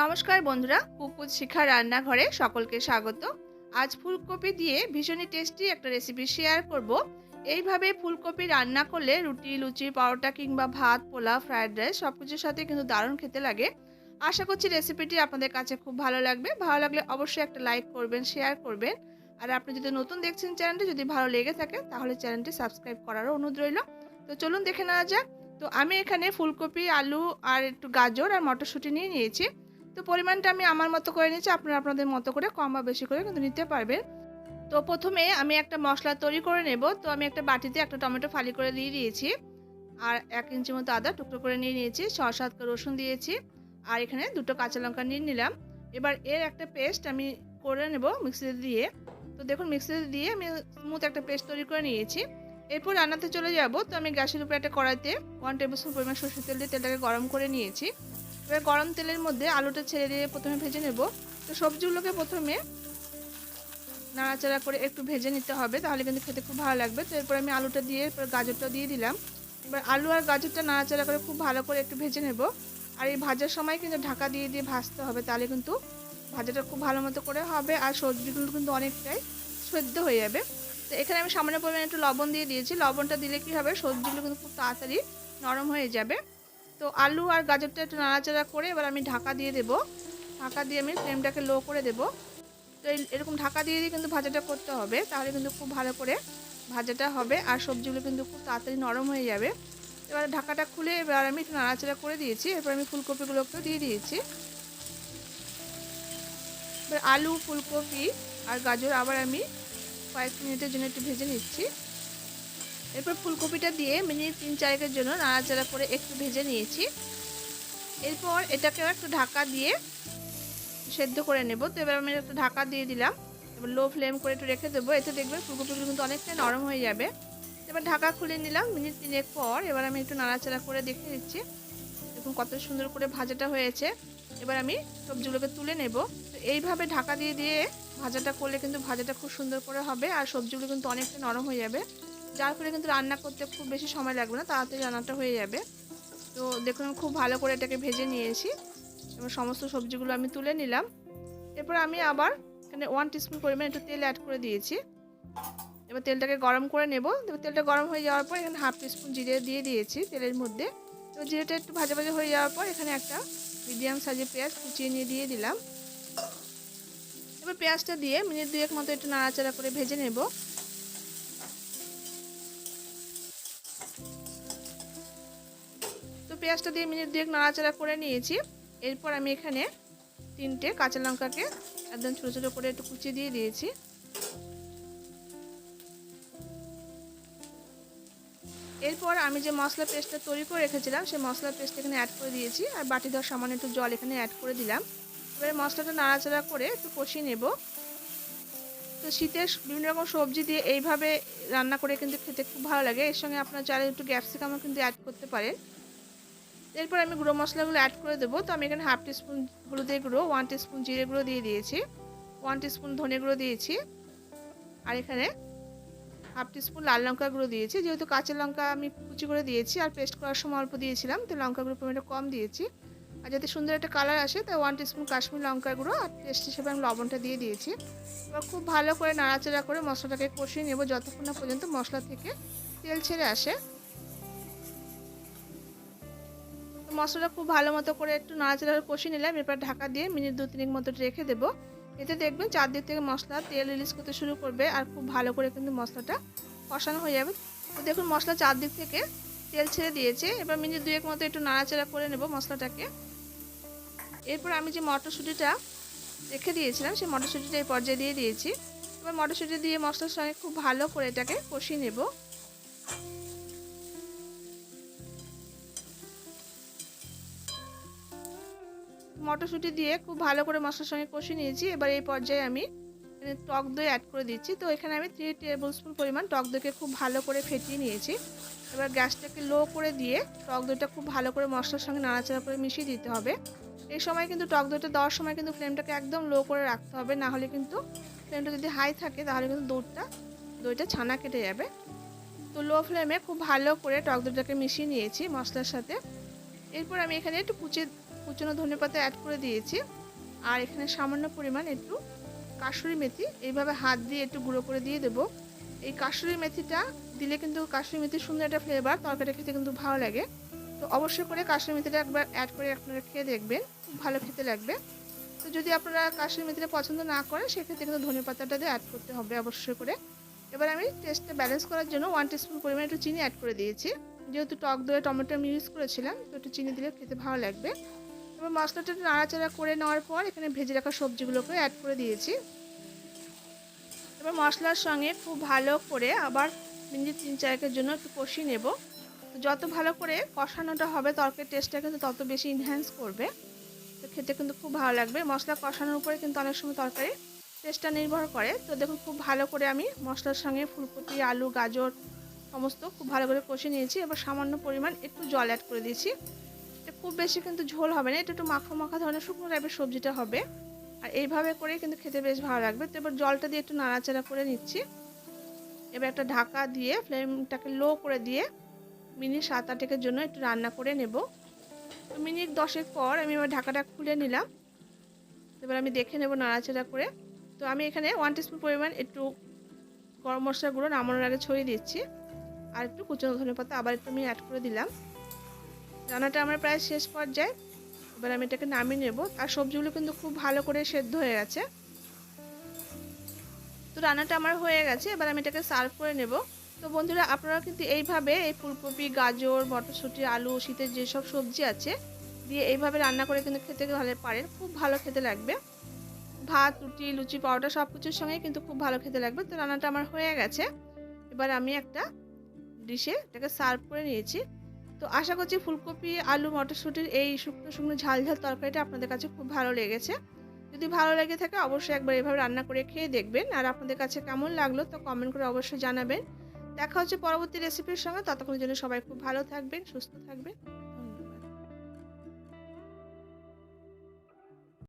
নমস্কার বন্ধুরা কুকুর শিখা রান্নাঘরে সকলকে স্বাগত। আজ ফুলকপি দিয়ে ভীষণই টেস্টি একটা রেসিপি শেয়ার করব। এইভাবে ফুলকপি রান্না করলে রুটি, লুচি, পরোটা কিংবা ভাত, পোলাও ফ্রায়েড রাইস সব কিছুর সাথে কিন্তু দারুণ খেতে লাগে। আশা করছি রেসিপিটি আপনাদের কাছে খুব ভালো লাগবে। ভালো লাগলে অবশ্যই একটা লাইক করবেন শেয়ার করবেন। আর আপনি যদি নতুন দেখছেন চ্যানেলটি যদি ভালো লেগে থাকে, তাহলে চ্যানেলটি সাবস্ক্রাইব করারও অনুরোধ রইল। তো চলুন দেখে নেওয়া যাক। তো আমি এখানে ফুলকপি, আলু আর একটু গাজর আর মটরশুঁটি নিয়ে নিয়েছি। তো পরিমাণটা আমি আমার মতো করে নিয়েছি, আপনারা আপনাদের মতো করে কম বা বেশি করে কিন্তু নিতে পারবেন। তো প্রথমে আমি একটা মশলা তৈরি করে নেব। তো আমি একটা বাটিতে একটা টমেটো ফালি করে দিয়ে দিয়েছি। আর এক ইঞ্চি মতো আদা টুকরো করে নিয়ে নিয়েছি ছ সাত রসুন দিয়েছি। আর এখানে দুটো কাঁচা লঙ্কা নিয়ে নিলাম। এবার এর একটা পেস্ট আমি করে নেব মিক্সিতে দিয়ে। তো দেখুন, মিক্সিতে দিয়ে আমি স্মুথ একটা পেস্ট তৈরি করে নিয়েছি। এরপর রান্নাতে চলে যাব। তো আমি গ্যাসের উপরে একটা কড়াইতে ওয়ান টেবিল স্পুন পরিমাণ সরষের তেল দিয়ে তেলটাকে গরম করে নিয়েছি। এবার গরম তেলের মধ্যে আলুটা ছেড়ে দিয়ে প্রথমে ভেজে নেব। তো সবজিগুলোকে প্রথমে নাড়াচাড়া করে একটু ভেজে নিতে হবে, তাহলে কিন্তু খেতে খুব ভালো লাগবে। তো এরপর আমি আলুটা দিয়ে, এরপর গাজরটা দিয়ে দিলাম। এবার আলু আর গাজরটা নাড়াচাড়া করে খুব ভালো করে একটু ভেজে নেব। আর এই ভাজার সময় কিন্তু ঢাকা দিয়ে দিয়ে ভাজতে হবে, তাহলে কিন্তু ভাজাটা খুব ভালো মতো করে হবে আর সবজিগুলো কিন্তু অনেকটাই সেদ্ধ হয়ে যাবে। তো এখানে আমি সামান্য পরিমাণে একটু লবণ দিয়ে দিয়েছি। লবণটা দিলে কি হবে? সবজিগুলো কিন্তু খুব তাড়াতাড়ি নরম হয়ে যাবে। তো আলু আর গাজরটা একটু নাড়াচাড়া করে এবার আমি ঢাকা দিয়ে দেব। ঢাকা দিয়ে আমি ফ্লেমটাকে লো করে দেব। তো এরকম ঢাকা দিয়ে দিয়ে কিন্তু ভাজাটা করতে হবে, তাহলে কিন্তু খুব ভালো করে ভাজাটা হবে আর সবজিগুলো কিন্তু খুব তাড়াতাড়ি নরম হয়ে যাবে। এবার ঢাকাটা খুলে এবার আমি একটু নাড়াচাড়া করে দিয়েছি, এরপর আমি ফুলকপিগুলোকেও দিয়ে দিয়েছি। এবার আলু, ফুলকপি আর গাজর আবার আমি কয়েক মিনিটের জন্য একটু ভেজে নিচ্ছি। এরপর ফুলকপিটা দিয়ে মিনিট তিন চারেকের জন্য নাড়াচাড়া করে একটু ভেজে নিয়েছি। এরপর এটাকেও একটু ঢাকা দিয়ে সেদ্ধ করে নেব। তো এবার আমি একটু ঢাকা দিয়ে দিলাম। এবার লো ফ্লেম করে একটু রেখে দেবো। এতে দেখবেন ফুলকপিগুলো কিন্তু অনেকটা নরম হয়ে যাবে। এবার ঢাকা খুলে নিলাম মিনিট তিনেক পর। এবার আমি একটু নাড়াচাড়া করে দেখে দিচ্ছি। দেখুন কত সুন্দর করে ভাজাটা হয়েছে। এবার আমি সবজিগুলোকে তুলে নেব। তো এইভাবে ঢাকা দিয়ে দিয়ে ভাজাটা করলে কিন্তু ভাজাটা খুব সুন্দর করে হবে। আর সবজিগুলো কিন্তু অনেকটা নরম হয়ে যাবে। যার ফলে কিন্তু রান্না করতে খুব বেশি সময় লাগবে না, তাড়াতাড়ি রান্নাটা হয়ে যাবে। তো দেখুন আমি খুব ভালো করে এটাকে ভেজে নিয়েছি। এবার সমস্ত সবজিগুলো আমি তুলে নিলাম। এরপর আমি আবার এখানে ওয়ান টিস্পুন পরিমাণ একটু তেল অ্যাড করে দিয়েছি। এবার তেলটাকে গরম করে নেব। এবার তেলটা গরম হয়ে যাওয়ার পর এখানে হাফ টিস্পুন জিরে দিয়ে দিয়েছি তেলের মধ্যে। এবার জিরেটা একটু ভাজা ভাজা হয়ে যাওয়ার পর এখানে একটা মিডিয়াম সাইজের পেঁয়াজ কুচিয়ে নিয়ে দিয়ে দিলাম। এবার পেঁয়াজটা দিয়ে মিনিট দুয়েক মতো একটু নাড়াচাড়া করে ভেজে নেব। পেঁয়াজটা দিয়ে মিনিট দুয়েক নাড়াচাড়া করে নিয়েছি। এরপর আমি এখানে তিনটে কাঁচা লঙ্কাকে একদম ছোটো ছোটো করে একটু কুচিয়ে দিয়ে দিয়েছি। এরপর আমি যে মশলা পেস্টটা তৈরি করে রেখেছিলাম, সেই মশলা পেস্ট এখানে অ্যাড করে দিয়েছি। আর বাটি দেওয়ার সামান্য একটু জল এখানে অ্যাড করে দিলাম। এবার মশলাটা নাড়াচাড়া করে একটু কষিয়ে নেব। তো শীতের বিভিন্ন রকম সবজি দিয়ে এইভাবে রান্না করে কিন্তু খেতে খুব ভালো লাগে। এর সঙ্গে আপনার চাইলে একটু ক্যাপসিকামও কিন্তু অ্যাড করতে পারেন। এরপর আমি গুঁড়ো মশলাগুলো অ্যাড করে দেবো। তো আমি এখানে হাফ টিস্পুন হলুদের গুঁড়ো ওয়ান টিস্পুন জিরে গুঁড়ো দিয়ে দিয়েছি। ওয়ান টিস্পুন ধনে গুঁড়ো দিয়েছি। আর এখানে হাফ টিস্পুন লাল লঙ্কা গুঁড়ো দিয়েছি। যেহেতু কাঁচা লঙ্কা আমি কুচি করে দিয়েছি আর পেস্ট করার সময় অল্প দিয়েছিলাম, তো লঙ্কা গুঁড়ো পরিমাণটা কম দিয়েছি। আর যাতে সুন্দর একটা কালার আসে, তাই ওয়ান টিস্পুন কাশ্মীর লঙ্কার গুঁড়ো আর টেস্ট হিসেবে আমি লবণটা দিয়ে দিয়েছি। এবার খুব ভালো করে নাড়াচাড়া করে মশলাটাকে কষিয়ে নেব, যতক্ষণ না পর্যন্ত মশলা থেকে তেল ছেড়ে আসে। মশলাটা খুব ভালো মতো করে একটু নাড়াচাড়া কষিয়ে নিলাম। এরপর ঢাকা দিয়ে মিনিট দু তিনেক মতো রেখে দেবো। এতে দেখবেন চারদিক থেকে মশলা তেল রিলিজ করতে শুরু করবে আর খুব ভালো করে কিন্তু মশলাটা কষানো হয়ে যাবে। তো দেখুন মশলা চারদিক থেকে তেল ছেড়ে দিয়েছে। এবার মিনিট দুয়েক মতো একটু নাড়াচাড়া করে নেব মশলাটাকে। এরপর আমি যে মটরশুঁটিটা রেখে দিয়েছিলাম, সেই মটরশুঁটিটা এই পর্যায়ে দিয়ে দিয়েছি। এবার মটরশুঁটি দিয়ে মশলার সঙ্গে খুব ভালো করে এটাকে কষিয়ে নেব। মটরশুঁটি দিয়ে খুব ভালো করে মশলার সঙ্গে কষিয়ে নিয়েছি। এবার এই পর্যায়ে আমি টক দই অ্যাড করে দিচ্ছি। তো এখানে আমি থ্রি টেবিল স্পুন পরিমাণ টক দইকে খুব ভালো করে ফেটিয়ে নিয়েছি। এবার গ্যাসটাকে লো করে দিয়ে টক দইটা খুব ভালো করে মশলার সঙ্গে নাড়াচাড়া করে মিশিয়ে দিতে হবে। এই সময় কিন্তু টক দইটা দেওয়ার সময় কিন্তু ফ্লেমটাকে একদম লো করে রাখতে হবে। না হলে কিন্তু ফ্লেমটা যদি হাই থাকে, তাহলে কিন্তু দুধটা, দইটা ছানা কেটে যাবে। তো লো ফ্লেমে খুব ভালো করে টক দইটাকে মিশিয়ে নিয়েছি মশলার সাথে। এরপর আমি এখানে একটু কুচে কুচনো ধনে পাতা অ্যাড করে দিয়েছি। আর এখানে সামান্য পরিমাণ একটু কাশুরি মেথি, এইভাবে হাত দিয়ে একটু গুঁড়ো করে দিয়ে দেবো। এই কাশুরি মেথিটা দিলে কিন্তু কাশুরি মেথির সুন্দর একটা ফ্লেভার তরকারি খেতে কিন্তু ভালো লাগে। তো অবশ্যই করে কাসুরি মেথিটা একবার অ্যাড করে আপনারা খেয়ে দেখবেন, খুব ভালো খেতে লাগবে। তো যদি আপনারা কাসুরি মেথিটা পছন্দ না করেন, সেক্ষেত্রে কিন্তু ধনে পাতাটা দিয়ে অ্যাড করতে হবে অবশ্যই করে। এবার আমি টেস্টটা ব্যালেন্স করার জন্য ওয়ান টিস্পুন পরিমাণ একটু চিনি অ্যাড করে দিয়েছি। যেহেতু টক দই, টমেটো আমি ইউজ করেছিলাম, তো একটু চিনি দিলে খেতে ভালো লাগবে। এবার মশলাটা একটু নাড়াচাড়া করে নেওয়ার পর এখানে ভেজে রাখা সবজিগুলোকে অ্যাড করে দিয়েছি। এবার মশলার সঙ্গে খুব ভালো করে আবার মিনিট তিন চারেকের জন্য একটু কষিয়ে নেব। যত ভালো করে কষানোটা হবে, তরকারির টেস্টটা কিন্তু তত বেশি ইনহ্যান্স করবে। তো খেতে কিন্তু খুব ভালো লাগবে। মশলা কষানোর উপরে কিন্তু অনেক সময় তরকারি টেস্টটা নির্ভর করে। তো দেখুন, খুব ভালো করে আমি মশলার সঙ্গে ফুলকপি, আলু, গাজর, সমস্ত খুব ভালো করে কষে নিয়েছি। এবার সামান্য পরিমাণ একটু জল অ্যাড করে দিয়েছি। খুব বেশি কিন্তু ঝোল হবে না, এটা একটু মাখা মাখা ধরনের শুকনো টাইপের সবজিটা হবে। আর এইভাবে করে কিন্তু খেতে বেশ ভালো লাগবে। তো এবার জলটা দিয়ে একটু নাড়াচাড়া করে নিচ্ছি। এবার একটা ঢাকা দিয়ে ফ্লেমটাকে লো করে দিয়ে মিনিট সাত আটেকের জন্য একটু রান্না করে নেব। তো মিনিট দশেক পর আমি এবার ঢাকাটা খুলে নিলাম। এবার আমি দেখে নেব নাড়াচাড়া করে। তো আমি এখানে ওয়ান টিস্পুন পরিমাণ একটু গরম মশলা গুঁড়ো নামানোর আগে ছড়িয়ে দিচ্ছি। আর একটু কুচনো ধনে পাতা আবার একটু আমি অ্যাড করে দিলাম। রান্নাটা আমার প্রায় শেষ পর্যায়ে। এবার আমি এটাকে নামিয়ে নেব। আর সবজিগুলো কিন্তু খুব ভালো করে সেদ্ধ হয়ে গেছে। তো রান্নাটা আমার হয়ে গেছে। এবার আমি এটাকে সার্ভ করে নেব। তো বন্ধুরা আপনারা কিন্তু এইভাবে এই ফুলকপি, গাজর, মটরশুঁটি, আলু, শীতের যেসব সবজি আছে, দিয়ে এইভাবে রান্না করে কিন্তু খেতে ভালো পারেন। খুব ভালো খেতে লাগবে। ভাত, রুটি, লুচি, পাউডার সব কিছুর সঙ্গে কিন্তু খুব ভালো খেতে লাগবে। তো রান্নাটা আমার হয়ে গেছে। এবার আমি একটা ডিশে এটাকে সার্ভ করে নিয়েছি। তো আশা করছি ফুলকপি, আলু, মটরশুঁটির এই শুকনো শুকনো ঝাল ঝাল তরকারিটা আপনাদের কাছে খুব ভালো লেগেছে। যদি ভালো লেগে থাকে অবশ্যই একবার এভাবে রান্না করে খেয়ে দেখবেন। আর আপনাদের কাছে কেমন লাগল তো কমেন্ট করে অবশ্যই জানাবেন। দেখা হচ্ছে পরবর্তী রেসিপির সঙ্গে। ততক্ষণের জন্য সবাই খুব ভালো থাকবেন, সুস্থ থাকবেন।